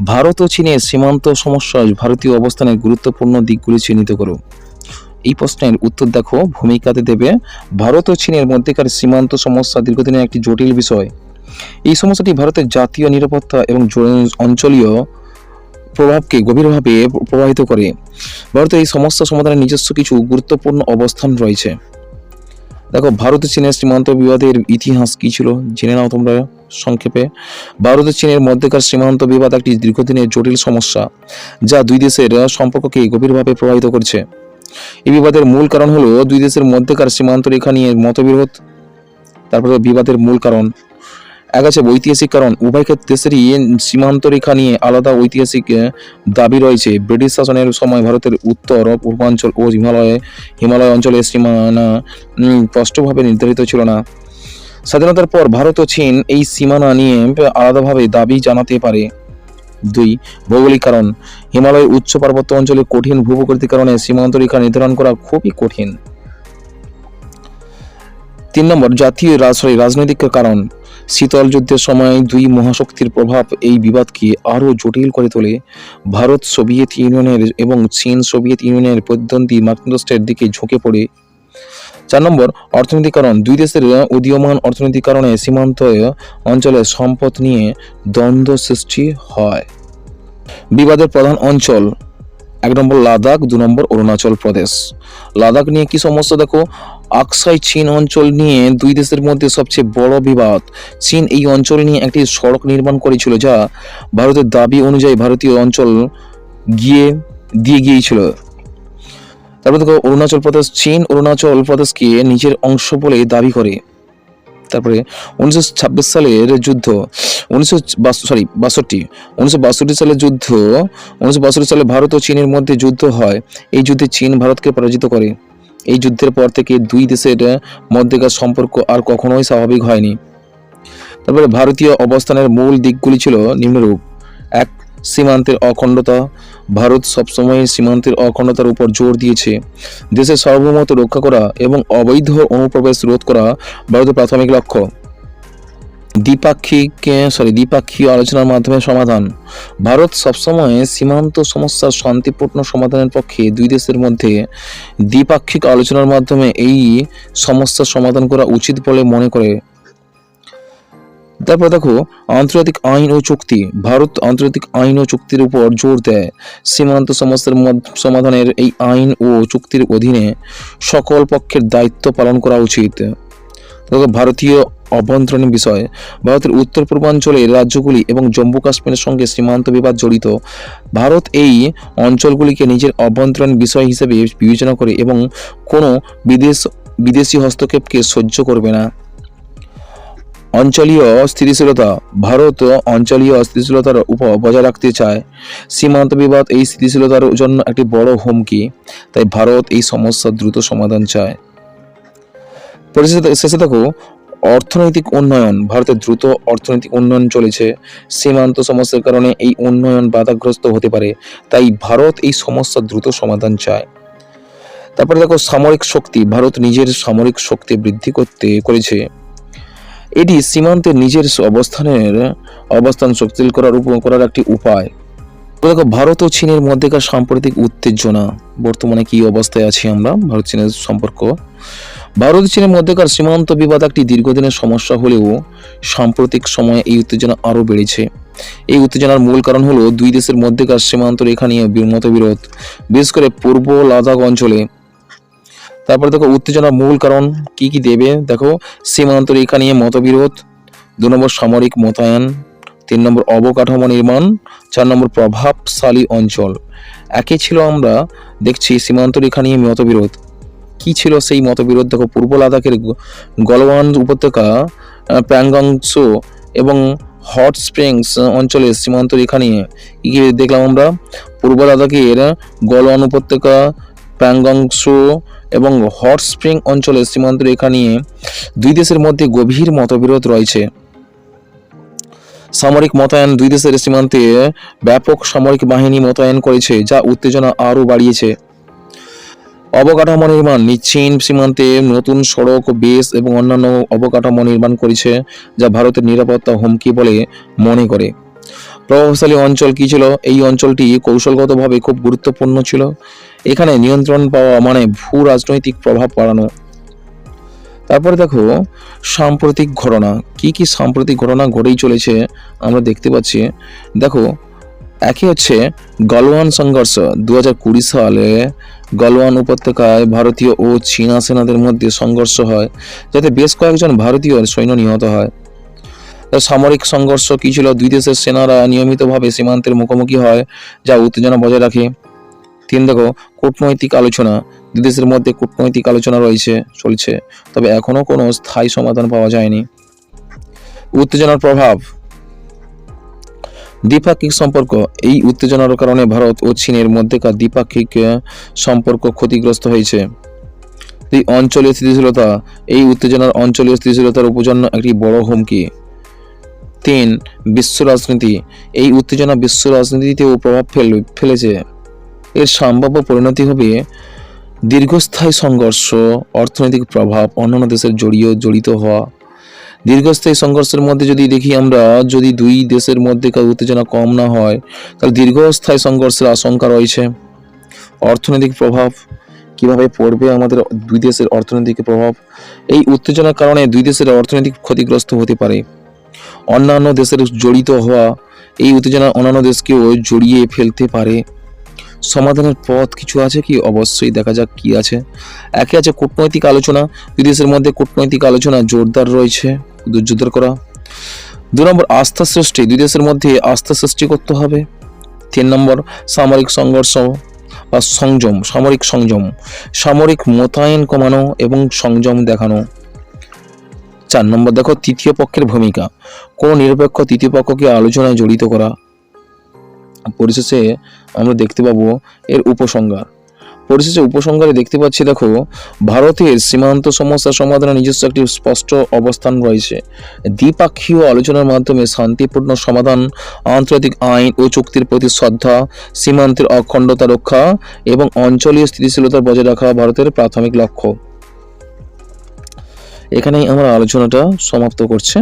ভারত ও চীনের সীমান্ত সমস্যায় ভারতীয় অবস্থানের গুরুত্বপূর্ণ দিকগুলি চিহ্নিত করো। এই প্রশ্নের উত্তর দেখো, ভূমিকাতে দেবে, ভারত ও চীনের মধ্যেকার সীমান্ত সমস্যা দীর্ঘদিনের একটি জটিল বিষয়। এই সমস্যাটি ভারতের জাতীয় নিরাপত্তা এবং অঞ্চলীয় প্রভাবকে গভীরভাবে প্রভাবিত করে। ভারতের এই সমস্যা সমাধানের নিজস্ব কিছু গুরুত্বপূর্ণ অবস্থান রয়েছে। দেখো, ভারত চীনের সীমান্ত বিবাদের ইতিহাস কি ছিল? জেনে নাও তোমরা সংক্ষেপে। ভারত ও চীনের মধ্যেকার সীমান্ত বিবাদ একটি দীর্ঘদিনের জটিল সমস্যা, যা দুই দেশের সম্পর্ককে গভীরভাবে প্রভাবিত করছে। এই বিবাদের মূল কারণ হলো দুই দেশের মধ্যেকার সীমান্ত রেখা নিয়ে মতবিরোধ, তারপরে বিবাদের মূল কারণ। আছে ঐতিহাসিক, কারণ উভয় ক্ষেত্রে দেশেরই সীমান্ত রেখা নিয়ে আলাদা ঐতিহাসিক দাবি রয়েছে। ব্রিটিশ শাসনের সময় ভারতের উত্তর, পূর্বাঞ্চল ও হিমালয়ে, হিমালয় অঞ্চলের সীমানা স্পষ্টভাবে নির্ধারিত ছিল না। স্বাধীনতার পর ভারত ও চীন এই সীমানা নিয়ে আলাদাভাবে দাবি জানাতে পারে। দুই, ভৌগোলিক কারণ। হিমালয়ের উচ্চ পার্বত্য অঞ্চলে কঠিন ভূপ্রকৃতির কারণে সীমান্ত রেখা নির্ধারণ করা খুবই কঠিন। তিন নম্বর, জাতীয় রাজ- রাজনৈতিক কারণ। শীতল যুদ্ধের সময় দুই মহাশক্তির প্রভাব এই বিবাদকে আরও জটিল করে তোলে। ভারত, সোভিয়েত ইউনিয়নের এবং চীন, সোভিয়েত ইউনিয়নের প্রতিদ্বন্দ্বী মার্কিন রাষ্ট্রের দিকে ঝুঁকে পড়ে। চার নম্বর অর্থনৈতিক কারণ দুই দেশের উদীয়মান অর্থনৈতিক কারণে সীমান্ত অঞ্চলে সম্পদ নিয়ে দ্বন্দ্ব সৃষ্টি হয়। বিবাদের প্রধান অঞ্চল, এক নম্বর লাদাখ, দু নম্বর অরুণাচল প্রদেশ। লাদাখ নিয়ে কি সমস্যা দেখো? আকসাই চীন অঞ্চল নিয়ে দুই দেশের মধ্যে সবচেয়ে বড় বিবাদ। চীন এই অঞ্চল নিয়ে একটি সড়ক নির্মাণ করেছিল যা ভারতের দাবি অনুযায়ী ভারতীয় অঞ্চল গিয়ে দিয়ে গিয়েছিল। তারপর দেখো, অরুণাচল প্রদেশ, চীন অরুণাচল প্রদেশকে নিজের অংশ বলে দাবি করে। তারপরে উনিশশো ছাব্বিশ সালের যুদ্ধ, উনিশশো সরি বাষট্টি, উনিশশো সালের যুদ্ধ, উনিশশো বাষট্টি সালে ভারত ও চীনের মধ্যে যুদ্ধ হয়। এই যুদ্ধে চীন ভারতকে পরাজিত করে। এই যুদ্ধের পর থেকে দুই দেশের মধ্যেকার সম্পর্ক আর কখনোই স্বাভাবিক হয়নি। তারপরে ভারতীয় অবস্থানের মূল দিকগুলি ছিল নিম্নরূপ। এক, সীমান্তের অখণ্ডতা। ভারত সবসময় সীমান্তের অখণ্ডতার উপর জোর দিয়েছে। দেশের সার্বভৌমত্ব রক্ষা করা এবং অবৈধ অনুপ্রবেশ রোধ করা ভারতের প্রাথমিক লক্ষ্য। দ্বিপাক্ষিক সরি দ্বিপাক্ষীয় আলোচনার মাধ্যমে সমাধান। ভারত সবসময় সীমান্ত সমস্যার শান্তিপূর্ণ সমাধানের পক্ষে দুই দেশের মধ্যে দ্বিপাক্ষিক আলোচনার মাধ্যমে এই সমস্যার সমাধান করা উচিত বলে মনে করে। তারপর দেখো, আন্তর্জাতিক আইন ও চুক্তি। ভারত আন্তর্জাতিক আইন ও চুক্তির উপর জোর দেয়। সীমান্ত সমস্যার সমাধানের এই আইন ও চুক্তির অধীনে সকল পক্ষের দায়িত্ব পালন করা উচিত। ভারতীয় অভ্যন্তরীণ বিষয় ভারতের উত্তর পূর্বাঞ্চলের রাজ্যগুলি এবং জম্মু কাশ্মীরের সঙ্গে সীমান্ত বিবাদ জড়িত, ভারত এই অঞ্চলগুলিকে নিজের অভ্যন্তরীণ বিষয় হিসেবে বিবেচনা করে এবং কোনো বিদেশ, বিদেশি হস্তক্ষেপকে সহ্য করবে না। অঞ্চলীয় স্থিতিশীলতা, ভারত অঞ্চলীয় স্থিতিশীলতার উপর বজায় রাখতে চায়। সীমান্ত বিবাদ এই স্থিতিশীলতার জন্য একটি বড় হুমকি, তাই ভারত এই সমস্যা দ্রুত সমাধান চায়। পরিশেষে শেষে দেখো, অর্থনৈতিক উন্নয়ন ভারতের দ্রুত অর্থনৈতিক উন্নয়ন চলেছে। সীমান্ত সমস্যার কারণে এই উন্নয়ন বাধাগ্রস্ত হতে পারে, তাই ভারত এই সমস্যার দ্রুত সমাধান চায়। তারপরে দেখো, সামরিক শক্তি, ভারত নিজের সামরিক শক্তি বৃদ্ধি করতে করেছে। এটি সীমান্তে নিজের অবস্থানের অবস্থান শক্তিশালী করার করার একটি উপায়। দেখো, ভারত ও চীনের মধ্যেকার সাম্প্রতিক উত্তেজনা, বর্তমানে কি অবস্থায় আছি আমরা? ভারত চীনের সম্পর্ক। ভারত চীনের মধ্যেকার সীমান্ত বিবাদ একটি দীর্ঘদিনের সমস্যা হলেও সাম্প্রতিক সময়ে এই উত্তেজনা আরও বেড়েছে। এই উত্তেজনার মূল কারণ হলো দুই দেশের মধ্যেকার সীমান্ত রেখা নিয়ে মতবিরোধ বিশেষ করে পূর্ব লাদাখ অঞ্চলে। তারপরে দেখো, উত্তেজনার মূল কারণ কি কি দেবে? দেখো, সীমান্ত রেখা নিয়ে মতবিরোধ দু নম্বর সামরিক মোতায়েন, তিন নম্বর অবকাঠামো নির্মাণ, চার নম্বর প্রভাবশালী অঞ্চল। একে ছিল আমরা দেখছি সীমান্ত রেখা নিয়ে মতবিরোধ কি ছিল সেই মতবিরোধ? দেখো, পূর্ব লাদাখের গলওয়ান উপত্যকা প্যাংগংসো এবং হট স্প্রিংস অঞ্চলের সীমান্ত রেখা নিয়ে কি দেখলাম আমরা, পূর্ব লাদাখের গলওয়ান উপত্যকা, প্যাংগংসো এবং হট স্প্রিং অঞ্চলের সীমান্ত রেখা নিয়ে দুই দেশের মধ্যে গভীর মতবিরোধ রয়েছে। সামরিক মোতায়েন দুই দেশের সীমান্তে ব্যাপক সামরিক বাহিনী মোতায়েন করেছে, যা উত্তেজনা আরও বাড়িয়েছে। অবকাঠামো নির্মাণ নি- চীন সীমান্তে নতুন সড়ক বেস এবং অন্যান্য অবকাঠামো নির্মাণ করেছে যা ভারতের নিরাপত্তা হুমকি বলে মনে করে। প্রভাবশালী অঞ্চল কি ছিল? এই অঞ্চলটি কৌশলগতভাবে খুব গুরুত্বপূর্ণ ছিল। এখানে নিয়ন্ত্রণ পাওয়া মানে ভূ রাজনৈতিক প্রভাব বাড়ানো। তারপরে দেখো, সাম্প্রতিক ঘটনা। কি কি সাম্প্রতিক ঘটনা ঘটেই চলেছে আমরা দেখতে পাচ্ছি। দেখো একই হচ্ছে গলওয়ান সংঘর্ষ দু কুড়ি সালে গলওয়ান উপত্যকায় ভারতীয় ও চীনা সেনাদের মধ্যে সংঘর্ষ হয়, যাতে বেশ কয়েকজন ভারতীয় সৈন্য নিহত হয়। সামরিক সংঘর্ষ কি ছিল? দুই দেশের সেনারা নিয়মিতভাবে সীমান্তের মুখোমুখি হয়, যা উত্তেজনা বজায় রাখে। তিন, দেখো, কূটনৈতিক আলোচনা। দুই দেশের মধ্যে কূটনৈতিক আলোচনা রয়েছে, চলছে, তবে এখনও কোনো স্থায়ী সমাধান পাওয়া যায়নি। উত্তেজনার প্রভাব। দ্বিপাক্ষিক সম্পর্ক। এই উত্তেজনার কারণে ভারত ও চীনের মধ্যেকার দ্বিপাক্ষিক সম্পর্ক ক্ষতিগ্রস্ত হয়েছে। এই অঞ্চলীয় স্থিতিশীলতা, এই উত্তেজনার অঞ্চলীয় স্থিতিশীলতার উপজন্য একটি বড় হুমকি। তিন, বিশ্ব রাজনীতি। এই উত্তেজনা বিশ্ব রাজনীতিতেও প্রভাব ফেল, ফেলেছে। এর সম্ভাব্য পরিণতি হবে দীর্ঘস্থায়ী সংঘর্ষ, অর্থনৈতিক প্রভাব, অন্যান্য দেশের জড়িয়ে, জড়িত হওয়া দীর্ঘস্থায়ী সংঘর্ষের মধ্যে যদি দেখি আমরা, যদি দুই দেশের মধ্যেকার উত্তেজনা কম না হয়, তাহলে দীর্ঘস্থায়ী সংঘর্ষের আশঙ্কা রয়েছে। অর্থনৈতিক প্রভাব কীভাবে পড়বে আমাদের দুই দেশের অর্থনৈতিক প্রভাব? এই উত্তেজনার কারণে দুই দেশের অর্থনৈতিক ক্ষতিগ্রস্ত হতে পারে। অন্যান্য দেশের জড়িত হওয়া এই উত্তেজনা অন্যান্য দেশকেও জড়িয়ে ফেলতে পারে। সমাধানের পথ কিছু আছে কি? অবশ্যই দেখা যাক কি আছে। একে আছে কূটনৈতিক আলোচনা। দুই দেশের মধ্যে কূটনৈতিক আলোচনা জোরদার রয়েছে। জোরদার করা। দু নম্বর, আস্থা সৃষ্টি। দুই দেশের মধ্যে আস্থা সৃষ্টি করতে হবে। তিন নম্বর, সামরিক সংঘর্ষ বা সংযম, সামরিক সংযম। সামরিক মোতায়েন কমানো এবং সংযম দেখানো। চার নম্বর, দেখো, তৃতীয় পক্ষের ভূমিকা। কোনো নিরপেক্ষ তৃতীয় পক্ষকে আলোচনায় জড়িত করা। পরিশেষে আমরা দেখতে পাবো এর উপসংহার। পরিশেষে উপসংহারে দেখতে পাচ্ছি, দেখো, ভারতের সীমান্ত সমস্যা সমাধানে নিজস্ব একটি স্পষ্ট অবস্থান রয়েছে। দ্বিপাক্ষীয় আলোচনার মাধ্যমে শান্তিপূর্ণ সমাধান, আন্তর্জাতিক আইন ও চুক্তির প্রতি শ্রদ্ধা, সীমান্তের অখণ্ডতা রক্ষা এবং অঞ্চলীয় স্থিতিশীলতা বজায় রাখা ভারতের প্রাথমিক লক্ষ্য। এখানেই আমরা আলোচনাটা সমাপ্ত করছে।